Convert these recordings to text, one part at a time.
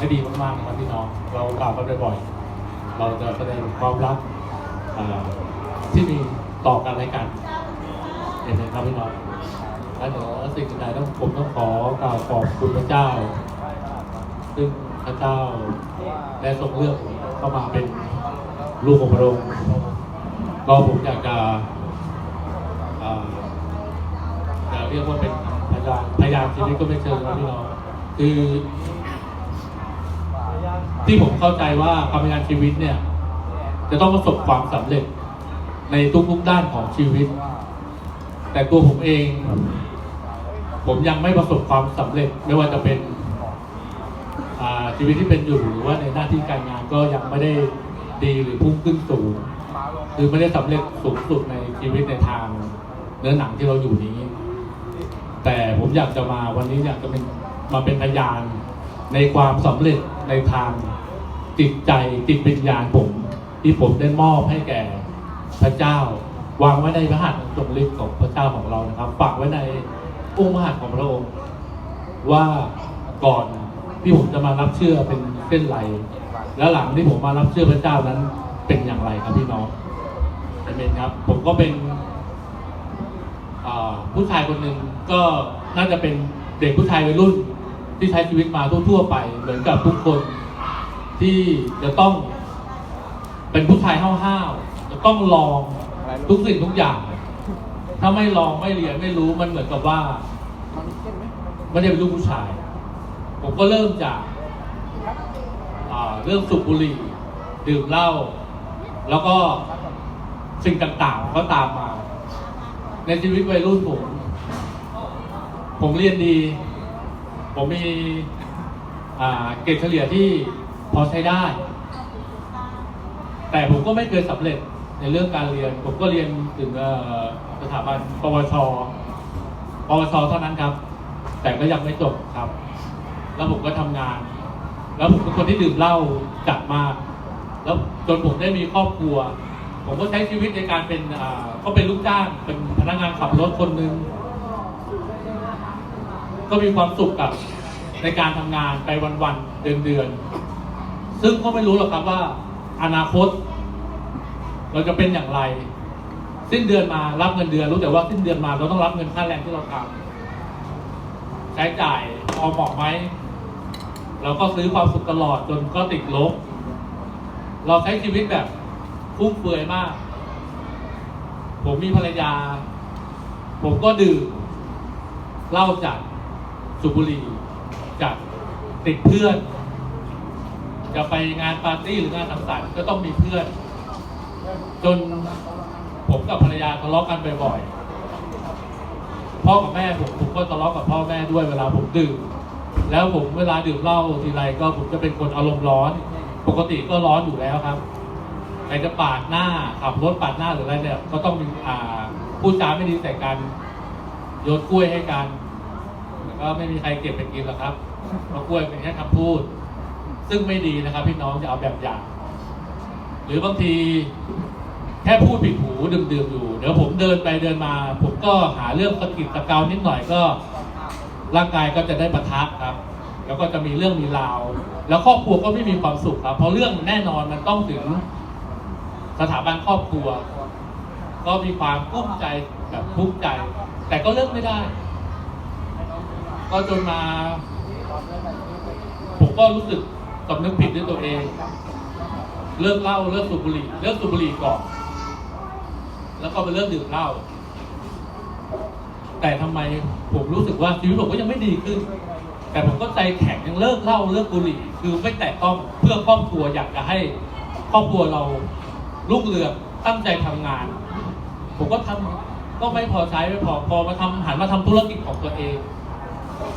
ให้ดีมากๆนะครับพี่น้อง เรากล่าวกันบ่อยๆเราจะแสดงความรักที่มีต่อกันและกันเห็นไหมครับพี่น้องและเดี๋ยวสิ่งใดต้องผมต้องขอกล่าวขอบคุณพระเจ้า ซึ่งพระเจ้าได้ทรงเลือกผมเข้ามาเป็นลูกของพระองค์ก็ผมอยากจะจะเรียกว่าเป็นพยานพยานชีวิตก็ไม่เชิงนะพี่น้องคือ ที่ผมเข้าใจว่าการทำงานชีวิตเนี่ย จะต้องประสบความสำเร็จในทุกๆด้านของชีวิต แต่ตัวผมเอง ผมยังไม่ประสบความสำเร็จไม่ว่าจะเป็นอาชีวิตที่เป็นอยู่หรือว่าในหน้าที่การงานก็ยังไม่ได้ดีหรือพุ่งขึ้นสูงคือไม่ได้สำเร็จสูงสุดในชีวิตในทางเนื้อหนังที่เราอยู่นี้ แต่ผมอยากจะมาวันนี้อยากจะเป็นมาเป็นพยาน ในความสำเร็จในทางจิตใจจิตวิญญาณผม ที่ผมได้มอบให้แก่พระเจ้า วางไว้ในพระหัตถ์ทรงฤทธิ์ของพระเจ้าของเรานะครับฝากไว้ในอุ้งพระหัตถ์ของพระองค์ ว่าก่อนที่ผมจะมารับเชื่อเป็นเส้นไหลและหลังที่ผมมารับเชื่อพระเจ้านั้นเป็นอย่างไรครับพี่น้องเอเมนครับ ผมก็เป็นผู้ชายคนหนึ่งก็น่าจะเป็นเด็กผู้ชายวัยรุ่น ที่ใช้ชีวิตมาทั่วๆไป เหมือนกับทุกคนที่จะต้องเป็นผู้ชายห้าวๆจะต้องลองทุกสิ่งทุกอย่าง ถ้าไม่ลองไม่เรียนไม่รู้มันเหมือนกับว่าไม่ได้เป็นลูกผู้ชาย ผมก็เริ่มจากเริ่มสูบบุหรี่ดื่มเหล้าแล้วก็สิ่งต่างๆก็ตามมา ในชีวิตวัยรุ่นผม ผมเรียนดี ผมมีเกรดเฉลี่ยที่พอใช้ได้ แต่ผมก็ไม่เคยสำเร็จในเรื่องการเรียน ผมก็เรียนถึงสถาบันปวชปวชเท่านั้นครับ แต่ก็ยังไม่จบครับ แล้วผมก็ทำงาน แล้วผมเป็นคนที่ดื่มเหล้าจัดมาก แล้วจนผมได้มีครอบครัว ผมก็ใช้ชีวิตในการเป็นอ่าก็เป็นลูกจ้างเป็นพนักงานขับรถคนหนึ่ง ก็มีความสุขกับในการทำงานไปวันๆเดือนๆซึ่งก็ไม่รู้หรอกครับว่า อนาคต เราจะเป็นอย่างไร สิ้นเดือนมารับเงินเดือนรู้แต่ว่าสิ้นเดือนมาเราต้องรับเงินค่าแรงที่เราทำใช้จ่ายพอเหมาะไหมเราก็ซื้อความสุขตลอดจนก็ติดลบ เราใช้ชีวิตแบบฟุ่มเฟือยมาก ผมมีภรรยา ผมก็ดื่มเหล้าจัด สูบบุหรี่จัดติดเพื่อน จะไปงานปาร์ตี้หรืองานสังสรรค์ก็ต้องมีเพื่อน จนผมกับภรรยาทะเลาะกันบ่อยๆพ่อกับแม่ผมผมก็ทะเลาะกับพ่อแม่ด้วยเวลาผมดื่มแล้วผมเวลาดื่มเหล้าทีไรก็ผมจะเป็นคนอารมณ์ร้อน ปกติก็ร้อนอยู่แล้วครับใครจะปาดหน้าขับรถปาดหน้าหรืออะไรเนี่ย ก็ต้องมีอ่าพูดจาไม่ดีใส่กันโยนกล้วยให้กัน แล้วก็ไม่มีใครเก็บไปกินหรอกครับเพราะกล้วยเป็นแค่คำพูด ซึ่งไม่ดีนะครับ พี่น้องจะเอาแบบอย่าง หรือบางทีแค่พูดผิดหูดื่มๆอยู่ เดี๋ยวผมเดินไปเดินมา ผมก็หาเรื่องสะกิดสะเกานิดหน่อยก็ ร่างกายก็จะได้ปะทะครับ แล้วก็จะมีเรื่องมีราว แล้วครอบครัวก็ไม่มีความสุขครับ เพราะเรื่องแน่นอนมันต้องถึงสถาบันครอบครัว ก็มีความกุ้มใจแบบทุกข์ใจ แต่ก็เลิกไม่ได้ ก็จนมา ผมก็รู้สึกสำนึกผิดด้วยตัวเอง เลิกเหล้าเลิกสูบบุหรี่เลิกสูบบุหรี่ก่อน แล้วก็ไปเลิกดื่มเหล้าแต่ทำไมผมรู้สึกว่าชีวิตผมก็ยังไม่ดีขึ้น แต่ผมก็ใจแข็งยังเลิกเหล้าเลิกบุหรี่ คือไม่แตะต้องเพื่อครอบครัวอยากจะให้ครอบครัวเรารุ่งเรืองตั้งใจทำงาน ผมก็ทำก็ไม่พอใช้ไม่พอพอมาทำหันมาทำธุรกิจของตัวเอง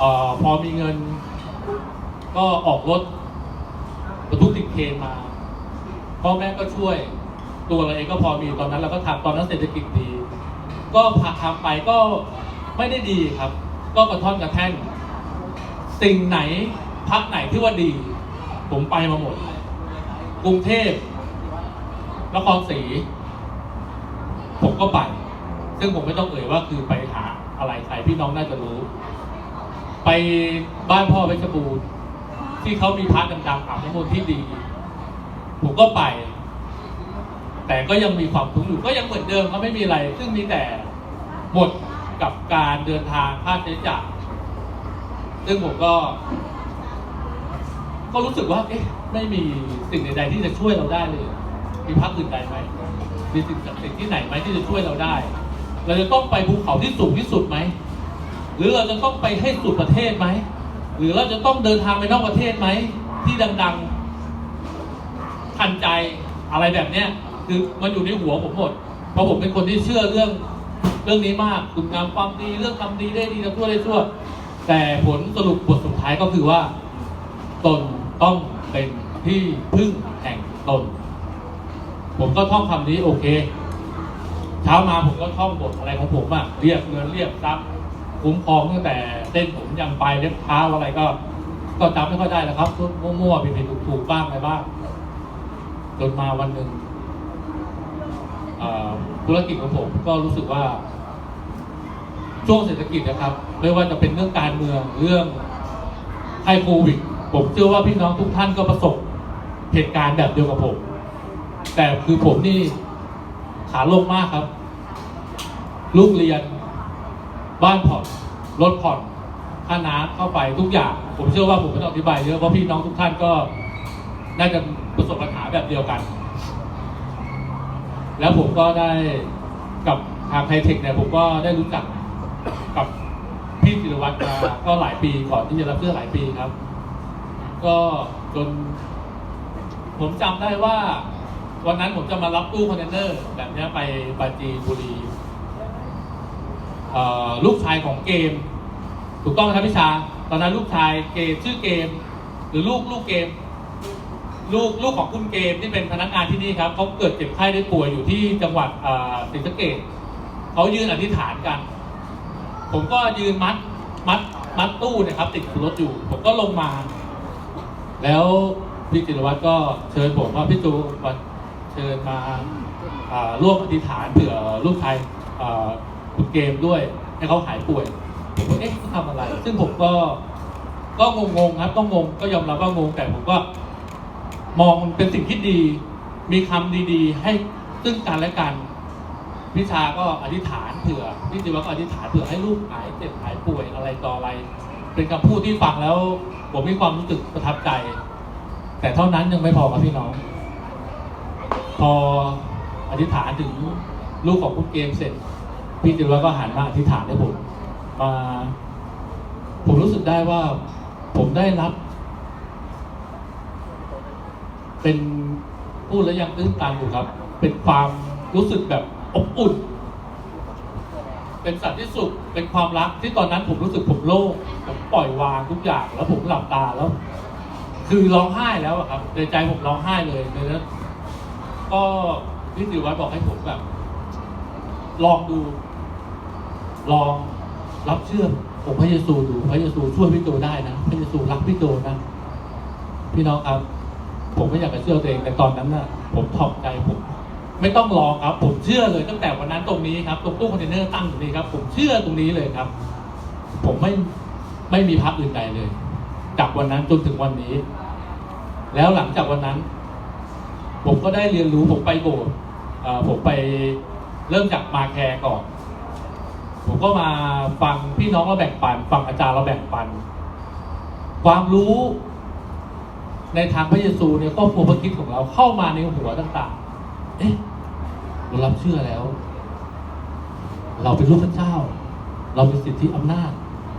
ออพอมีเงิน ก็ออกรถบรรทุกติดเคนมาพ่อแม่ก็ช่วยตัวเราเองก็พอมีตอนนั้นเราก็ทำตอนนั้นเศรษฐกิจดี ก็พาทำไปก็ไม่ได้ดีครับ ก็กระท่อนกระแท่นสิ่งไหนพักไหนที่ว่าดี ผมไปมาหมด กรุงเทพนครศรีผมก็ไป ซึ่งผมไม่ต้องเอ่ยว่าคือไปหาอะไรใครพี่น้องน่าจะรู้ ไปบ้านพ่อเพชรบูรณ์ที่เขามีพระดังๆอาบน้ำมนต์ที่ดี ผมก็ไป แต่ก็ยังมีความทุกข์อยู่ก็ยังเหมือนเดิมก็ไม่มีอะไร ซึ่งมีแต่หมดกับการเดินทางค่าใช้จ่ายซึ่งผมก็ ก็รู้สึกว่า เอ๊ะ ไม่มีสิ่งใดๆที่จะช่วยเราได้เลย มีพรรคอื่นใดไหมมีสิ่งศักดิ์สิทธิ์ที่ไหนไหมที่จะช่วยเราได้ เราจะต้องไปภูเขาที่สูงที่สุดไหม หรือเราจะต้องไปให้สุดประเทศไหม หรือเราจะต้องเดินทางไปนอกประเทศไหม ที่ดังๆทันใจอะไรแบบเนี้ยคือมันอยู่ในหัวผมหมด เพราะผมเป็นคนที่เชื่อเรื่องเรื่องนี้มากคุณงามความดีเรื่องทำดีได้ดีทำชั่วได้ชั่ว แต่ผลสรุปบทสุดท้ายก็คือว่า ตนต้องเป็นที่พึ่งแห่งตน ผมก็ท่องคำนี้โอเค เช้ามาผมก็ท่องบทอะไรของผมอะเรียกเงินเรียกทรัพย์ คุ้มครองตั้งแต่เส้นผมยังไปเล็บเท้าอะไรก็ ก็จำไม่ค่อยได้แล้วครับมั่วๆผิดๆถูกๆบ้างอะไรบ้างจนมาวันหนึ่งธุรกิจของผมก็รู้สึกว่า ช่วงเศรษฐกิจนะครับ ไม่ว่าจะเป็นเรื่องการเมืองเรื่องภัยโควิด ผมเชื่อว่าพี่น้องทุกท่านก็ประสบเหตุการณ์แบบเดียวกับผม แต่คือผมนี่ขาลงมากครับ ลูกเรียน บ้านผ่อนรถผ่อนค่าน้ำเข้าไปทุกอย่าง ผมเชื่อว่าผมไม่ต้องอธิบายเยอะเพราะพี่น้องทุกท่านก็น่าจะประสบปัญหาแบบเดียวกัน แล้วผมก็ได้กับทางไทเทคเนี่ยผมก็ได้รู้จักกับพี่ศิรวัตรมาก็หลายปีก่อนที่จะรับเสื้อหลายปีครับ ก็จน ผมจำได้ว่า วันนั้นผมจะมารับตู้คอนเทนเนอร์แบบนี้ไปปาจีนบุรีเอ่ ลูกชายของเกม ถูกต้องไหมครับพี่ชา ตอนนั้นลูกชายเกมชื่อเกม หรือลูกลูกเกม ลูกลูกของคุณเกมที่เป็นพนักงานที่นี่ครับเขาเกิดเจ็บไข้ได้ป่วยอยู่ที่จังหวัดเอ่อศรีสะเกษเขายืนอธิษฐานกัน ผมก็ยืนมัดมัดมัดตู้เนะครับ ติดรถอยู่ ผมก็ลงมา แล้วพี่จิรวัตรก็เชิญผมว่าพี่จูมาเชิญมาร่วมอธิษฐานเผื่อลูกชายอ คุณเกมด้วยให้เขาหายป่วยผมก็เอ๊ะเขาทำอะไร ซึ่งผมก็ก็งงๆครับก็งงก็ยอมรับว่างงแต่ผมก็ มองมันเป็นสิ่งที่ดี มีคำดีๆ ให้ซึ่งกันและกันพิชาก็อธิษฐานเผื่อพี่จิวะก็อธิษฐานเผื่อให้ลูกหายเจ็บหายป่วยอะไรต่ออะไร เป็นคำพูดที่ฟังแล้ว ผมมีความรู้สึกประทับใจ แต่เท่านั้นยังไม่พอครับพี่น้อง พออธิษฐานถึงลูกของคุณเกมเสร็จ พี่จิวะก็หันมาอธิษฐานให้ผมมาผมรู้สึกได้ว่าผมได้รับ เป็นพูดแล้วยังตื้นตันอยู่ครับ เป็นความรู้สึกแบบอบอุ่น เป็นสันติสุขเป็นความรักที่ตอนนั้นผมรู้สึกผมโล่งผมปล่อยวางทุกอย่าง แล้วผมหลับตาแล้ว คือร้องไห้แล้วครับในใจผมร้องไห้เลยในนั้นก็พี่สิวัตรบอกให้ผมแบบ ลองดู ลองรับเชื่อองค์พระเยซูดูพระเยซูช่วยพี่โตได้นะพระเยซูรักพี่โตนะพี่น้องครับ ผมไม่อยากจะเชื่อตัวเองแต่ตอนนั้นน่ะ ผมถอดใจผม ไม่ต้องลองครับ ผมเชื่อเลยตั้งแต่วันนั้นตรงนี้ครับตรงตู้คอนเทนเนอร์ตั้งอยู่นี้ครับ ผมเชื่อตรงนี้เลยครับ ผมไม่ไม่มีพักอื่นใดเลย จากวันนั้นจนถึงวันนี้ แล้วหลังจากวันนั้น ผมก็ได้เรียนรู้ผมไปโบสถ์ผมไปเริ่มจากมาแคร์ก่อน ผมก็มาฟังพี่น้องเราแบ่งปัน ฟังอาจารย์เราแบ่งปัน ความรู้ในทางพระเยซูเนี่ยครอบครัวพระคิดของเราเข้ามาในหัวต่างๆ เอ๊ะเรารับเชื่อแล้ว เราเป็นลูกพระเจ้า เรามีสิทธิอำนาจ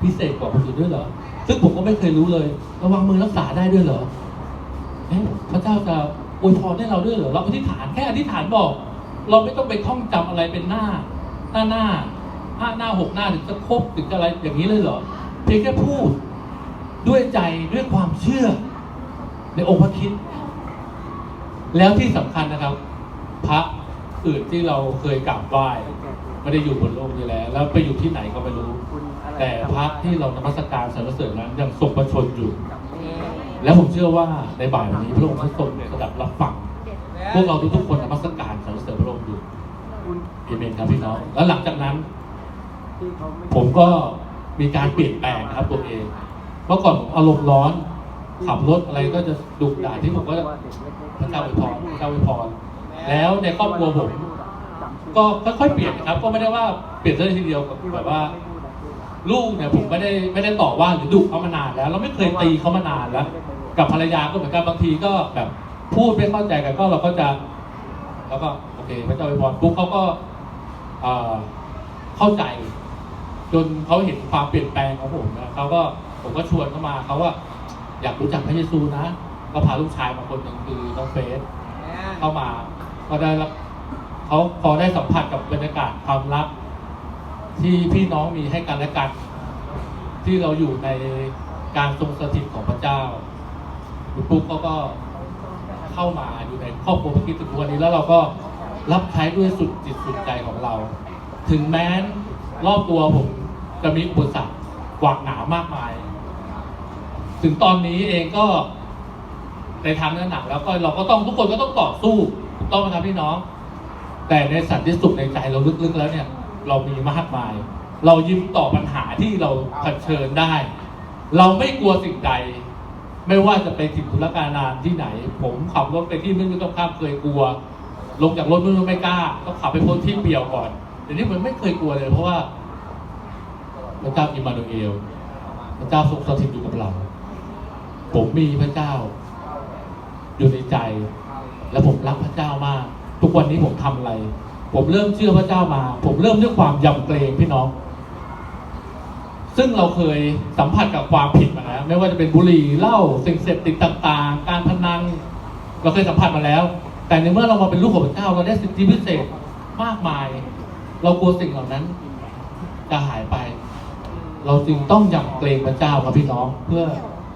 พิเศษกว่าคนอื่นด้วยเหรอ ซึ่งผมก็ไม่เคยรู้เลย ระวังมือรักษาได้ด้วยเหรอ เอ๊ะพระเจ้าจะอวยพรให้เราด้วยเหรอ เราอธิษฐานแค่อธิษฐานบอก เราไม่ต้องไปท่องจำอะไรเป็นหน้า หน้าหน้า ห้าหน้าหกหน้าถึงจะครบถึงจะอะไรอย่างนี้เลยเหรอ เพียงแค่พูดด้วยใจด้วยความเชื่อ ในองค์พระคิด แล้วที่สำคัญนะครับ พระอื่นที่เราเคยกราบไหว้ไม่ได้อยู่บนโลกนี้แล้ว แล้วไปอยู่ที่ไหนก็ไม่รู้ แต่พระที่เรานมัสการสรรเสริญนั้นยังทรงประชนอยู่ แล้วผมเชื่อว่าในบ่ายวันนี้พระองค์ท่านทรงสดับรับฟังพวกเราทุกๆคนนมัสการสรรเสริญพระองค์อยู่เอเมนครับพี่น้องแล้วหลังจากนั้น ผมก็มีการเปลี่ยนแปลงครับตัวเอง เมื่อก่อนผมอารมณ์ร้อน ขับรถอะไรก็จะดุด่าที่ผมก็พระเจ้าอวยพรพระเจ้าอวยพร แล้วในครอบครัวผมก็ค่อยๆเปลี่ยนครับ ก็ไม่ได้ว่าเปลี่ยนเลยทีเดียวแบบว่า ลูกเนี่ยผมไม่ได้ไม่ได้ต่อว่าหรือดุเขามานานแล้ว เราไม่เคยตีเขามานานแล้ว กับภรรยาก็เหมือนกันบางทีก็แบบพูดไม่เข้าใจกันก็เราก็จะ แล้วก็โอเคพระเจ้าอวยพรปุ๊บเขาก็เข้าใจ จนเขาเห็นความเปลี่ยนแปลงของผมนะเขาก็ผมก็ชวนเขามาเขาว่าอยากรู้จักพระเยซูนะก็พาลูกชายมาคนหนึ่งคือน้องเฟสเข้ามาก็ได้รับเขาพอได้สัมผัสกับบรรยากาศความรัก ที่พี่น้องมีให้กันและกัน ที่เราอยู่ในการทรงสถิตของพระเจ้าคุณปุ๊กเขาก็เข้ามาอยู่ในครอบครัวพระคริสต์ถึงวันนี้แล้วเราก็รับใช้ด้วยสุดจิตสุดใจของเรา ถึงแม้นรอบตัวผม จะมีอุปสรรคกวากหนามากมาย ถึงตอนนี้เองก็ในทางเนื้อหนักแล้วก็เราก็ต้องทุกคนก็ต้องต่อสู้ต้องไหมครับพี่น้อง แต่ในสันติสุขในใจเราลึกๆแล้วเนี่ย เรามีมากมาย เรายิ้มต่อปัญหาที่เราเผชิญได้ เราไม่กลัวสิ่งใด ไม่ว่าจะไปถึงธุรการนานที่ไหน ผมขับรถไปที่ม่รู้ต้องข้ามเคยกลัว ลงจากรถม่รู้ไม่กล้าต้องขับไปพ้นที่เปี่ยวก่อนเดี๋ยวนี้มันไม่เคยกลัวเลยเพราะว่า พระเจ้าอิมานูเอล พระเจ้าทรงสถิตอยู่กับเรา ผมมีพระเจ้า อยู่ในใจ และผมรักพระเจ้ามาก ทุกวันนี้ผมทำอะไร ผมเริ่มเชื่อพระเจ้ามา ผมเริ่มด้วยความยำเกรงพี่น้อง ซึ่งเราเคยสัมผัสกับความผิดมาแล้วไม่ว่าจะเป็นบุหรี่เหล้าสิ่งเสพติดต่างๆ การพนันเราเคยสัมผัสมาแล้ว แต่ในเมื่อเรามาเป็นลูกของพระเจ้าเราได้สิทธิพิเศษมากมาย เรากลัวสิ่งเหล่านั้นจะหายไป เราจึงต้องยำเกรงพระเจ้าครับพี่น้อง เพื่อ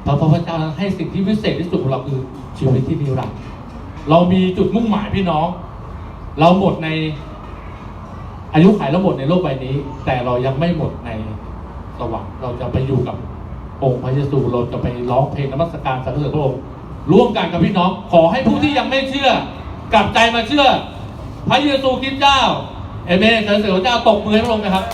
พระพระเจ้าให้สิ่งที่พิเศษที่สุดของเราคือชีวิตที่นิรันดร์เรามีจุดมุ่งหมายพี่น้อง เราหมดในอายุขัยเราหมดในโลกใบนี้ แต่เรายังไม่หมดในสวรรค์เราจะไปอยู่กับองค์พระเยซูเราจะไปร้องเพลงนมัสการสรรเสริญพระองค์ร่วมกันกับพี่น้อง ขอให้ผู้ที่ยังไม่เชื่อ กลับใจมาเชื่อ พระเยซูคริสต์เจ้าเอเมนสรรเสริญพระเจ้าตกมือให้พระองค์นะครับ